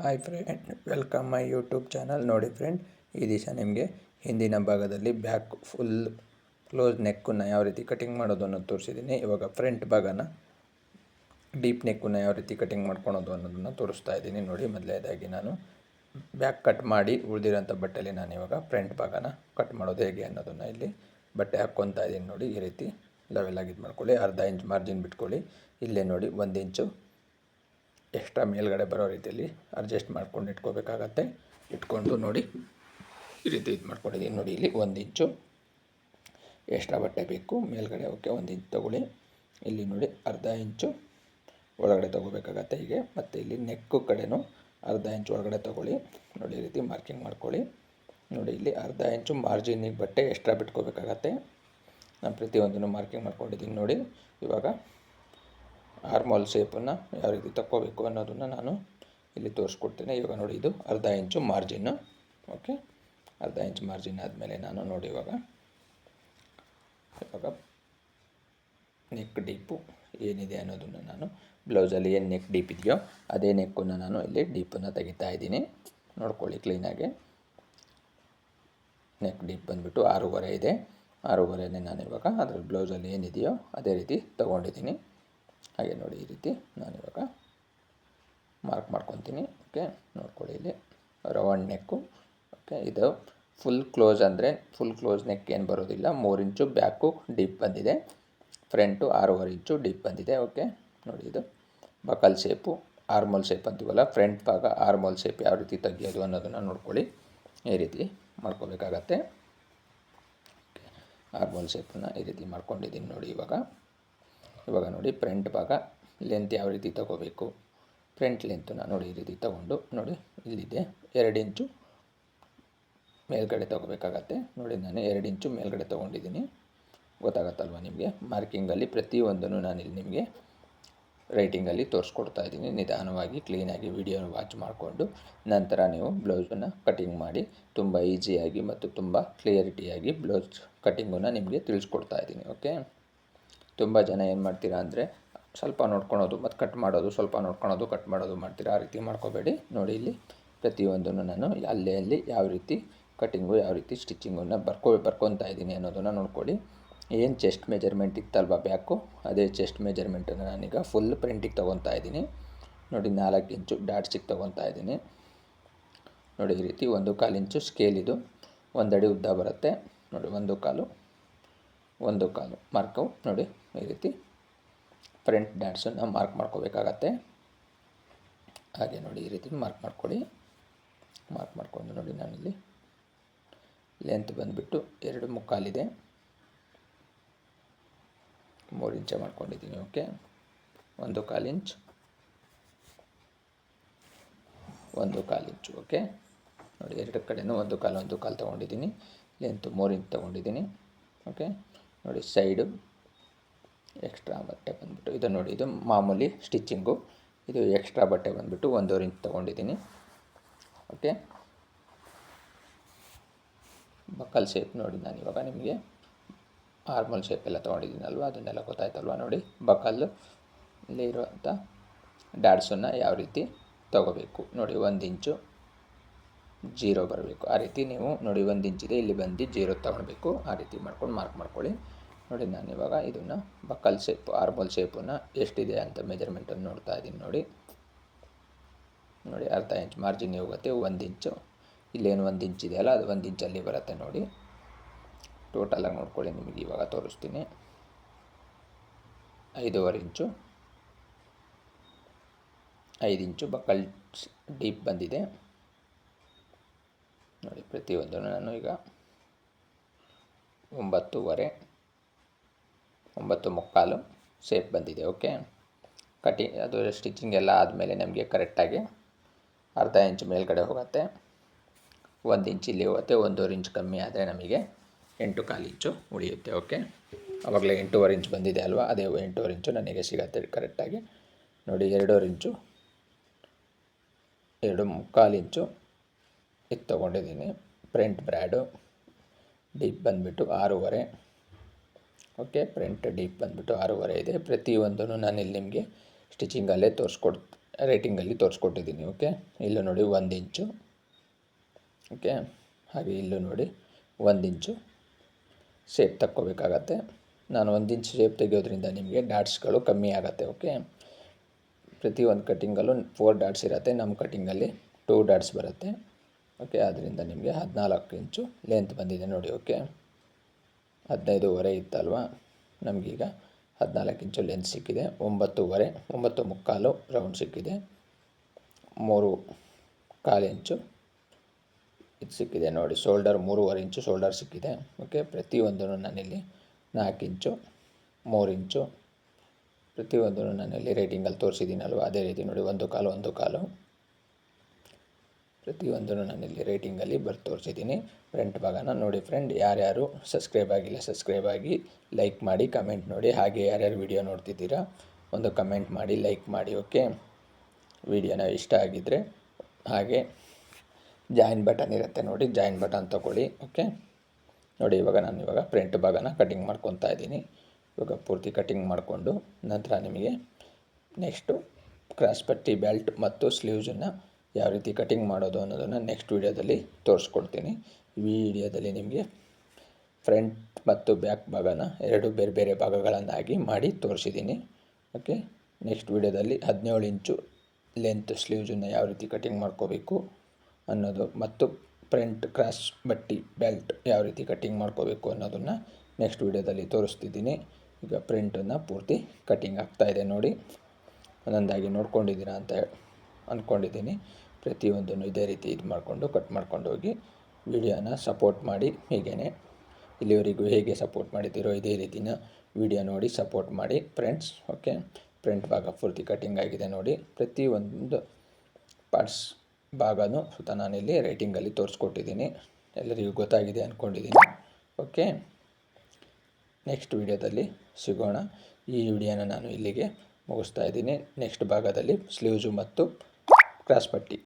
Hi friend welcome my YouTube channel ನೋಡಿ friend ಈ ದಿವಸ ನಿಮಗೆ ಹಿಂದಿನ ಭಾಗದಲ್ಲಿ ಬ್ಯಾಕ್ ಫುಲ್ ಕ್ಲೋಸ್ ನೆಕ್ಕನ್ನು ಯಾವ ರೀತಿ ಕಟಿಂಗ್ ಮಾಡೋದು ಅನ್ನೋದು ತೋರಿಸಿದ್ದೀನಿ. ಇವಾಗ ಫ್ರಂಟ್ ಭಾಗನ ಡೀಪ್ ನೆಕ್ಕನ್ನು ಯಾವ ರೀತಿ ಕಟಿಂಗ್ ಮಾಡ್ಕೊಳೋದು ಅನ್ನೋದನ್ನು ತೋರಿಸ್ತಾ ಇದ್ದೀನಿ. ನೋಡಿ ಮೊದಲೇದಾಗಿ ನಾನು ಬ್ಯಾಕ್ ಕಟ್ ಮಾಡಿ ಉಳಿದಿರೋಂಥ ಬಟ್ಟೆಯಲ್ಲಿ ನಾನು ಇವಾಗ ಫ್ರಂಟ್ ಭಾಗನ ಕಟ್ ಮಾಡೋದು ಹೇಗೆ ಅನ್ನೋದನ್ನು ಇಲ್ಲಿ ಬಟ್ಟೆ ಹಾಕ್ಕೊತಾ ಇದ್ದೀನಿ. ನೋಡಿ, ಈ ರೀತಿ ಲೆವೆಲ್ ಇದು ಮಾಡ್ಕೊಳ್ಳಿ ಅರ್ಧ ಇಂಚ್ ಮಾರ್ಜಿನ್ ಬಿಟ್ಕೊಳ್ಳಿ. ಇಲ್ಲೇ ನೋಡಿ, ಒಂದು ಇಂಚು ಎಕ್ಸ್ಟ್ರಾ ಮೇಲ್ಗಡೆ ಬರೋ ರೀತಿಯಲ್ಲಿ ಅಡ್ಜಸ್ಟ್ ಮಾಡ್ಕೊಂಡು ಇಟ್ಕೋಬೇಕಾಗತ್ತೆ. ಇಟ್ಕೊಂಡು ನೋಡಿ, ಈ ರೀತಿ ಇದು ಮಾಡ್ಕೊಂಡಿದ್ದೀನಿ ನೋಡಿ, ಇಲ್ಲಿ ಒಂದು ಇಂಚು ಎಕ್ಸ್ಟ್ರಾ ಬಟ್ಟೆ ಬೇಕು. ಮೇಲ್ಗಡೆ ಓಕೆ, ಒಂದು ಇಂಚು ತೊಗೊಳ್ಳಿ. ಇಲ್ಲಿ ನೋಡಿ, ಅರ್ಧ ಇಂಚು ಒಳಗಡೆ ತೊಗೋಬೇಕಾಗತ್ತೆ ಹೀಗೆ. ಮತ್ತು ಇಲ್ಲಿ ನೆಕ್ಕು ಕಡೆನೂ ಅರ್ಧ ಇಂಚು ಒಳಗಡೆ ತೊಗೊಳ್ಳಿ. ನೋಡಿ, ಈ ರೀತಿ ಮಾರ್ಕಿಂಗ್ ಮಾಡ್ಕೊಳ್ಳಿ. ನೋಡಿ, ಇಲ್ಲಿ ಅರ್ಧ ಇಂಚು ಮಾರ್ಜಿನಿಗೆ ಬಟ್ಟೆ ಎಕ್ಸ್ಟ್ರಾ ಬಿಟ್ಕೋಬೇಕಾಗತ್ತೆ. ನಾನು ಪ್ರತಿಯೊಂದನ್ನು ಮಾರ್ಕಿಂಗ್ ಮಾಡ್ಕೊಂಡಿದ್ದೀನಿ ನೋಡಿ. ಇವಾಗ ಆರ್ಮೋಲ್ ಸೇಪನ್ನು ಯಾವ ರೀತಿ ತಕ್ಕೋಬೇಕು ಅನ್ನೋದನ್ನು ನಾನು ಇಲ್ಲಿ ತೋರಿಸ್ಕೊಡ್ತೇನೆ. ಇವಾಗ ನೋಡಿ ಇದು ಅರ್ಧ ಇಂಚು ಮಾರ್ಜಿನ್ನು. ಓಕೆ, ಅರ್ಧ ಇಂಚು ಮಾರ್ಜಿನ್ ಆದಮೇಲೆ ನಾನು ನೋಡಿ ಇವಾಗ. ಇವಾಗ ನೆಕ್ ಡೀಪು ಏನಿದೆ ಅನ್ನೋದನ್ನು ನಾನು ಬ್ಲೌಸಲ್ಲಿ ಏನು ನೆಕ್ ಡೀಪ್ ಇದೆಯೋ ಅದೇ ನೆಕ್ಕನ್ನು ನಾನು ಇಲ್ಲಿ ಡೀಪನ್ನು ತೆಗಿತಾ ಇದ್ದೀನಿ. ನೋಡ್ಕೊಳ್ಳಿ ಕ್ಲೀನಾಗಿ ನೆಕ್ ಡೀಪ್ ಬಂದುಬಿಟ್ಟು ಆರೂವರೆ ಇದೆ. ಆರೂವರೆನೇ ನಾನು ಇವಾಗ ಅದರ ಬ್ಲೌಸಲ್ಲಿ ಏನಿದೆಯೋ ಅದೇ ರೀತಿ ತೊಗೊಂಡಿದ್ದೀನಿ. ಹಾಗೆ ನೋಡಿ ಈ ರೀತಿ ನಾನು ಇವಾಗ ಮಾರ್ಕ್ ಮಾಡ್ಕೊತೀನಿ ಓಕೆ ನೋಡ್ಕೊಳ್ಳಿ ಇಲ್ಲಿ. ರೌಂಡ್ ನೆಕ್ಕು ಓಕೆ ಇದು ಫುಲ್ ಕ್ಲೋಸ್ ಅಂದರೆ ಫುಲ್ ಕ್ಲೋಸ್ ನೆಕ್ ಏನು ಬರೋದಿಲ್ಲ. ಮೂರು ಇಂಚು ಬ್ಯಾಕು ಡೀಪ್ ಬಂದಿದೆ. ಫ್ರಂಟು ಆರೂವರೆ ಇಂಚು ಡೀಪ್ ಬಂದಿದೆ ಓಕೆ ನೋಡಿ ಇದು. ಬಕಲ್ ಶೇಪು ಆರ್ಮೋಲ್ ಶೇಪ್ ಅಂತೀವಲ್ಲ ಫ್ರಂಟ್ ಭಾಗ ಆರ್ಮೋಲ್ ಶೇಪ್ ಯಾವ ರೀತಿ ತೆಗಿಯೋದು ಅನ್ನೋದನ್ನು ನೋಡ್ಕೊಳ್ಳಿ. ಈ ರೀತಿ ಮಾಡ್ಕೋಬೇಕಾಗತ್ತೆ. ಆರ್ಮೋಲ್ ಶೇಪನ್ನು ಈ ರೀತಿ ಮಾಡ್ಕೊಂಡಿದ್ದೀನಿ ನೋಡಿ ಇವಾಗ. ಇವಾಗ ನೋಡಿ ಫ್ರಂಟ್ ಭಾಗ ಲೆಂತ್ ಯಾವ ರೀತಿ ತಗೋಬೇಕು? ಫ್ರಂಟ್ ಲೆಂತನ್ನು ನೋಡಿ ಈ ರೀತಿ ತೊಗೊಂಡು ನೋಡಿ ಇಲ್ಲಿದೆ. ಎರಡು ಇಂಚು ಮೇಲ್ಗಡೆ ತೊಗೋಬೇಕಾಗತ್ತೆ. ನೋಡಿ ನಾನು ಎರಡು ಇಂಚು ಮೇಲ್ಗಡೆ ತೊಗೊಂಡಿದ್ದೀನಿ. ಗೊತ್ತಾಗತ್ತಲ್ವ ನಿಮಗೆ? ಮಾರ್ಕಿಂಗಲ್ಲಿ ಪ್ರತಿಯೊಂದನ್ನು ನಾನು ಇಲ್ಲಿ ನಿಮಗೆ ರೈಟಿಂಗಲ್ಲಿ ತೋರಿಸ್ಕೊಡ್ತಾ ಇದ್ದೀನಿ. ನಿಧಾನವಾಗಿ ಕ್ಲೀನಾಗಿ ವಿಡಿಯೋನ ವಾಚ್ ಮಾಡಿಕೊಂಡು ನಂತರ ನೀವು ಬ್ಲೌಸನ್ನು ಕಟಿಂಗ್ ಮಾಡಿ ತುಂಬ ಈಸಿಯಾಗಿ ಮತ್ತು ತುಂಬ ಕ್ಲಿಯರಿಟಿಯಾಗಿ ಬ್ಲೌಸ್ ಕಟಿಂಗನ್ನು ನಿಮಗೆ ತಿಳಿಸ್ಕೊಡ್ತಾ ಇದ್ದೀನಿ ಓಕೆ ತುಂಬ ಜನ ಏನು ಮಾಡ್ತೀರಾ ಅಂದರೆ ಸ್ವಲ್ಪ ನೋಡ್ಕೊಳೋದು, ಮತ್ತು ಕಟ್ ಮಾಡೋದು, ಸ್ವಲ್ಪ ನೋಡ್ಕೊಳೋದು ಕಟ್ ಮಾಡೋದು ಮಾಡ್ತೀರಾ, ಆ ರೀತಿ ಮಾಡ್ಕೋಬೇಡಿ. ನೋಡಿ ಇಲ್ಲಿ ಪ್ರತಿಯೊಂದನ್ನು ನಾನು ಅಲ್ಲೇ ಅಲ್ಲಿ ಯಾವ ರೀತಿ ಕಟಿಂಗು ಯಾವ ರೀತಿ ಸ್ಟಿಚಿಂಗನ್ನು ಬರ್ಕೊ, ಬರ್ಕೊತಾ ಇದ್ದೀನಿ ಅನ್ನೋದನ್ನು ನೋಡ್ಕೊಳ್ಳಿ ಏನು ಚೆಸ್ಟ್ ಮೆಜರ್ಮೆಂಟ್ ಇತ್ತಲ್ವ ಬ್ಯಾಕು? ಅದೇ ಚೆಸ್ಟ್ ಮೆಜರ್ಮೆಂಟನ್ನು ನಾನೀಗ ಫುಲ್ ಪ್ರಿಂಟಿಗೆ ತೊಗೊತಾ ಇದ್ದೀನಿ. ನೋಡಿ ನಾಲ್ಕು ಇಂಚು ಡಾಟ್ಸಿಗೆ ತೊಗೊತಾ ಇದ್ದೀನಿ. ನೋಡಿ ಈ ರೀತಿ ಒಂದು ಕಾಲು ಇಂಚು ಸ್ಕೇಲ್ ಇದು. ಒಂದಡಿ ಉದ್ದ ಬರುತ್ತೆ. ನೋಡಿ ಒಂದು ಕಾಲು ಒಂದು ಕಾಲು ಮಾರ್ಕು ನೋಡಿ ಈ ರೀತಿ ಫ್ರಂಟ್ ಡ್ಯಾಟ್ಸನ್ನು ಮಾರ್ಕ್ ಮಾಡ್ಕೋಬೇಕಾಗತ್ತೆ. ಹಾಗೆ ನೋಡಿ, ಈ ರೀತಿ ಮಾರ್ಕ್ ಮಾಡ್ಕೊಳ್ಳಿ. ಮಾರ್ಕ್ ಮಾಡಿಕೊಂಡು ನೋಡಿ ನಾನಿಲ್ಲಿ ಲೆಂತ್ ಬಂದುಬಿಟ್ಟು ಎರಡು ಮುಕ್ಕಾಲಿದೆ. ಮೂರು ಇಂಚೆ ಮಾಡ್ಕೊಂಡಿದ್ದೀನಿ, ಓಕೆ. ಒಂದು ಕಾಲು ಇಂಚ್. ಒಂದು ಕಾಲು ಇಂಚು, ಓಕೆ. ನೋಡಿ, ಎರಡು ಕಡೆಯೂ ಒಂದು ಕಾಲು ಒಂದು ಕಾಲು ತೊಗೊಂಡಿದ್ದೀನಿ. ಲೆಂತ್ ಮೂರು ಇಂಚ್ ತೊಗೊಂಡಿದ್ದೀನಿ, ಓಕೆ. ನೋಡಿ, ಸೈಡು ಎಕ್ಸ್ಟ್ರಾ ಬಟ್ಟೆ ಬಂದುಬಿಟ್ಟು, ಇದು ನೋಡಿ, ಇದು ಮಾಮೂಲಿ ಸ್ಟಿಚ್ಚಿಂಗು. ಇದು ಎಕ್ಸ್ಟ್ರಾ ಬಟ್ಟೆ ಬಂದುಬಿಟ್ಟು ಒಂದೂವರೆ ಇಂಚ್ ತೊಗೊಂಡಿದ್ದೀನಿ. ಓಕೆ? ಬಕ್ಕಲ್ ಶೇಪ್ ನೋಡಿ ನಾನು ಇವಾಗ ನಿಮಗೆ. ಆರ್ಮಲ್ ಶೇಪ್ ಎಲ್ಲ ತೊಗೊಂಡಿದ್ದೀನಲ್ವ? ಅದನ್ನೆಲ್ಲ ಗೊತ್ತಾಯ್ತಲ್ವ ನೋಡಿ? ಬಕ್ಕಲ್ಲು ಇಲ್ಲಿ ಇರುವಂಥ ಡ್ಯಾಡ್ಸನ್ನು ಯಾವ ರೀತಿ ತೊಗೋಬೇಕು? ನೋಡಿ, ಒಂದು ಇಂಚು ಜೀರೋ ಬರಬೇಕು. ಆ ರೀತಿ ನೀವು ನೋಡಿ, ಒಂದು ಇಂಚಿದೆ, ಇಲ್ಲಿ ಬಂದು ಜೀರೋ ತೊಗೊಳ್ಬೇಕು. ಆ ರೀತಿ ಮಾಡ್ಕೊಂಡು ಮಾರ್ಕ್ ಮಾಡ್ಕೊಳ್ಳಿ. ನೋಡಿ, ನಾನು ಇವಾಗ ಇದನ್ನು ಬಕ್ಕಲ್ ಶೇಪು ಆರ್ಮಲ್ ಶೇಪನ್ನು ಎಷ್ಟಿದೆ ಅಂತ ಮೆಜರ್ಮೆಂಟನ್ನು ನೋಡ್ತಾ ಇದ್ದೀನಿ ನೋಡಿ. ನೋಡಿ, ಅರ್ಧ ಇಂಚ್ ಮಾರ್ಜಿನ್ ಹೋಗುತ್ತೆ, ಒಂದು ಇಂಚು ಇಲ್ಲೇನು ಒಂದು ಇಂಚ್ ಇದೆಯಲ್ಲ ಅದು ಒಂದು ಇಂಚಲ್ಲಿ ಬರುತ್ತೆ ನೋಡಿ. ಟೋಟಲಾಗಿ ನೋಡ್ಕೊಳ್ಳಿ, ನಿಮಗೆ ಇವಾಗ ತೋರಿಸ್ತೀನಿ. ಐದೂವರೆ ಇಂಚು ಐದು ಇಂಚು ಬಕ್ಕಲ್ ಡೀಪ್ ಬಂದಿದೆ. ನೋಡಿ, ಪ್ರತಿಯೊಂದನ್ನು ನಾನು ಈಗ ಒಂಬತ್ತೂವರೆ ಒಂಬತ್ತು ಮುಕ್ಕಾಲು ಸೇಫ್ ಬಂದಿದೆ ಓಕೆ ಕಟಿ ಅದು ಸ್ಟಿಚಿಂಗ್ ಎಲ್ಲ ಆದಮೇಲೆ ನಮಗೆ ಕರೆಕ್ಟಾಗಿ ಅರ್ಧ ಇಂಚ್ ಮೇಲ್ಗಡೆ ಹೋಗುತ್ತೆ. ಒಂದು ಇಂಚ್ ಇಲ್ಲಿ ಹೋಗುತ್ತೆ, ಒಂದೂವರೆ ಇಂಚ್ ಕಮ್ಮಿ ಆದರೆ ನಮಗೆ ಎಂಟು ಕಾಲು ಇಂಚು ಉಳಿಯುತ್ತೆ ಓಕೆ ಆವಾಗಲೇ ಎಂಟೂವರೆ ಇಂಚ್ ಬಂದಿದೆ ಅಲ್ವಾ? ಅದೇ ಎಂಟೂವರೆ ಇಂಚು ನನಗೆ ಸಿಗುತ್ತೆ ಕರೆಕ್ಟಾಗಿ ನೋಡಿ, ಎರಡೂವರೆ ಇಂಚು ಎರಡು ಮುಕ್ಕಾಲು ಇಂಚು ಇದು ತೊಗೊಂಡಿದ್ದೀನಿ. ಪ್ರಿಂಟ್ ಬ್ರ್ಯಾಡು ಡೀಪ್ ಬಂದುಬಿಟ್ಟು ಆರೂವರೆ. ಓಕೆ, ಪ್ರಿಂಟ್ ಡೀಪ್ ಬಂದುಬಿಟ್ಟು ಆರೂವರೆ ಇದೆ. ಪ್ರತಿಯೊಂದೂ ನಾನು ಇಲ್ಲಿ ನಿಮಗೆ ಸ್ಟಿಚಿಂಗಲ್ಲೇ ತೋರಿಸ್ಕೊಡ್ ರೇಟಿಂಗಲ್ಲಿ ತೋರಿಸ್ಕೊಟ್ಟಿದ್ದೀನಿ, ಓಕೆ? ಇಲ್ಲೂ ನೋಡಿ ಒಂದು ಇಂಚು. ಓಕೆ? ಹಾಗೆ ಇಲ್ಲೂ ನೋಡಿ ಒಂದು ಇಂಚು. ಶೇಪ್ ತಕ್ಕೋಬೇಕಾಗತ್ತೆ. ನಾನು ಒಂದು ಇಂಚು ಶೇಪ್ ತೆಗೆಯೋದ್ರಿಂದ ನಿಮಗೆ ಡಾಟ್ಸ್ಗಳು ಕಮ್ಮಿ ಆಗುತ್ತೆ, ಓಕೆ? ಪ್ರತಿ ಒಂದು ಕಟ್ಟಿಂಗಲ್ಲೂ ಫೋರ್ ಡಾಟ್ಸ್ ಇರುತ್ತೆ ನಮ್ಮ ಕಟ್ಟಿಂಗಲ್ಲಿ ಟೂ ಡಾಟ್ಸ್ ಬರುತ್ತೆ. ಓಕೆ? ಆದ್ದರಿಂದ ನಿಮಗೆ ಹದಿನಾಲ್ಕು ಇಂಚು ಲೆಂತ್ ಬಂದಿದೆ ನೋಡಿ, ಓಕೆ? ಹದಿನೈದುವರೆ ಇತ್ತಲ್ವ? ನಮಗೀಗ ಹದಿನಾಲ್ಕು ಇಂಚು ಲೆನ್ಸ್ ಸಿಕ್ಕಿದೆ. ಒಂಬತ್ತುವರೆ, ಒಂಬತ್ತು ಮುಕ್ಕಾಲು ರೌಂಡ್ ಸಿಕ್ಕಿದೆ. ಮೂರು ಕಾಲು ಇಂಚು ಇದು ಸಿಕ್ಕಿದೆ ನೋಡಿ. ಶೋಲ್ಡರ್ ಮೂರುವರೆ ಇಂಚು ಶೋಲ್ಡರ್ ಸಿಕ್ಕಿದೆ. ಓಕೆ ಪ್ರತಿಯೊಂದೂ ನಾನಿಲ್ಲಿ ನಾಲ್ಕು ಇಂಚು, ಮೂರು ಇಂಚು ಪ್ರತಿಯೊಂದೂ ನಾನಿಲ್ಲಿ ರೇಟಿಂಗಲ್ಲಿ ತೋರಿಸಿದ್ದೀನಲ್ವ? ಅದೇ ರೀತಿ ನೋಡಿ, ಒಂದು ಕಾಲು ಒಂದು ಕಾಲು. ಪ್ರತಿಯೊಂದನ್ನು ನಾನಿಲ್ಲಿ ರೇಟಿಂಗಲ್ಲಿ ಬರೆದು ತೋರಿಸಿದ್ದೀನಿ. ಫ್ರೆಂಟ್ ಭಾಗನ ನೋಡಿ ಫ್ರೆಂಡ್ ಯಾರ್ಯಾರು ಸಬ್ಸ್ಕ್ರೈಬ್ ಆಗಿಲ್ಲ ಸಬ್ಸ್ಕ್ರೈಬ್ ಆಗಿ ಲೈಕ್ ಮಾಡಿ ಕಮೆಂಟ್ ನೋಡಿ, ಹಾಗೆ ಯಾರ್ಯಾರು ವಿಡಿಯೋ ನೋಡ್ತಿದ್ದೀರಾ, ಒಂದು ಕಮೆಂಟ್ ಮಾಡಿ ಲೈಕ್ ಮಾಡಿ ಓಕೆ ವಿಡಿಯೋನ ಇಷ್ಟ ಆಗಿದ್ದರೆ ಹಾಗೆ ಜಾಯಿನ್ ಬಟನ್ ಇರುತ್ತೆ ನೋಡಿ ಜಾಯಿನ್ ಬಟನ್ ತೊಗೊಳ್ಳಿ ಓಕೆ ನೋಡಿ, ಇವಾಗ ನಾನು ಇವಾಗ ಫ್ರಂಟ್ ಭಾಗನ ಕಟಿಂಗ್ ಮಾಡ್ಕೊತಾ ಇದ್ದೀನಿ. ಇವಾಗ ಪೂರ್ತಿ ಕಟಿಂಗ್ ಮಾಡಿಕೊಂಡು ನಂತರ ನಿಮಗೆ ನೆಕ್ಸ್ಟು ಕ್ರಾಸ್ ಪಟ್ಟಿ ಬೆಲ್ಟ್ ಮತ್ತು ಸ್ಲೀವ್ಸನ್ನು ಯಾವ ರೀತಿ ಕಟಿಂಗ್ ಮಾಡೋದು ಅನ್ನೋದನ್ನು ನೆಕ್ಸ್ಟ್ ವೀಡಿಯೋದಲ್ಲಿ ತೋರಿಸ್ಕೊಡ್ತೀನಿ. ವಿಡಿಯೋದಲ್ಲಿ ನಿಮಗೆ ಫ್ರಂಟ್ ಮತ್ತು ಬ್ಯಾಕ್ ಭಾಗನ ಎರಡು ಬೇರೆ ಬೇರೆ ಭಾಗಗಳನ್ನಾಗಿ ಮಾಡಿ ತೋರಿಸಿದ್ದೀನಿ. ಓಕೆ ನೆಕ್ಸ್ಟ್ ವೀಡಿಯೋದಲ್ಲಿ ಹದಿನೇಳು ಇಂಚು ಲೆಂತ್ ಸ್ಲೀವ್ಸನ್ನು ಯಾವ ರೀತಿ ಕಟಿಂಗ್ ಮಾಡ್ಕೋಬೇಕು ಅನ್ನೋದು ಮತ್ತು ಫ್ರಂಟ್ ಕ್ರಾಸ್ ಬಟ್ಟಿ ಬೆಲ್ಟ್ ಯಾವ ರೀತಿ ಕಟ್ಟಿಂಗ್ ಮಾಡ್ಕೋಬೇಕು ಅನ್ನೋದನ್ನು ನೆಕ್ಸ್ಟ್ ವೀಡಿಯೋದಲ್ಲಿ ತೋರಿಸ್ತಿದ್ದೀನಿ. ಈಗ ಪ್ರಿಂಟನ್ನು ಪೂರ್ತಿ ಕಟ್ಟಿಂಗ್ ಆಗ್ತಾಯಿದೆ ನೋಡಿ. ಒಂದೊಂದಾಗಿ ನೋಡ್ಕೊಂಡಿದ್ದೀರಾ ಅಂತ ಅಂದ್ಕೊಂಡಿದ್ದೀನಿ ಪ್ರತಿಯೊಂದನ್ನು ಇದೇ ರೀತಿ ಇದು ಮಾಡಿಕೊಂಡು ಕಟ್ ಮಾಡ್ಕೊಂಡು ಹೋಗಿ ವಿಡಿಯೋನ ಸಪೋರ್ಟ್ ಮಾಡಿ ಹೀಗೇ ಇಲ್ಲಿವರೆಗೂ ಹೇಗೆ ಸಪೋರ್ಟ್ ಮಾಡಿದ್ದೀರೋ ಇದೇ ರೀತಿನ ವಿಡಿಯೋ ನೋಡಿ ಸಪೋರ್ಟ್ ಮಾಡಿ ಫ್ರೆಂಡ್ಸ್, ಓಕೆ? ಫ್ರಂಟ್ ಭಾಗ ಪೂರ್ತಿ ಕಟ್ಟಿಂಗ್ ಆಗಿದೆ ನೋಡಿ. ಪ್ರತಿಯೊಂದು ಪಾರ್ಟ್ಸ್ ಭಾಗನೂ ಸುತ್ತ ನಾನಿಲ್ಲಿ ರೈಟಿಂಗಲ್ಲಿ ತೋರಿಸ್ಕೊಟ್ಟಿದ್ದೀನಿ. ಎಲ್ಲರಿಗೂ ಗೊತ್ತಾಗಿದೆ ಅಂದ್ಕೊಂಡಿದ್ದೀನಿ ಓಕೆ? ನೆಕ್ಸ್ಟ್ ವಿಡಿಯೋದಲ್ಲಿ ಸಿಗೋಣ. ಈ ವಿಡಿಯೋನ ನಾನು ಇಲ್ಲಿಗೆ ಮುಗಿಸ್ತಾ ಇದ್ದೀನಿ. ನೆಕ್ಸ್ಟ್ ಭಾಗದಲ್ಲಿ ಸ್ಲೀವ್ಸು ಮತ್ತು ಕ್ರಾಸ್ ಪಟ್ಟಿ.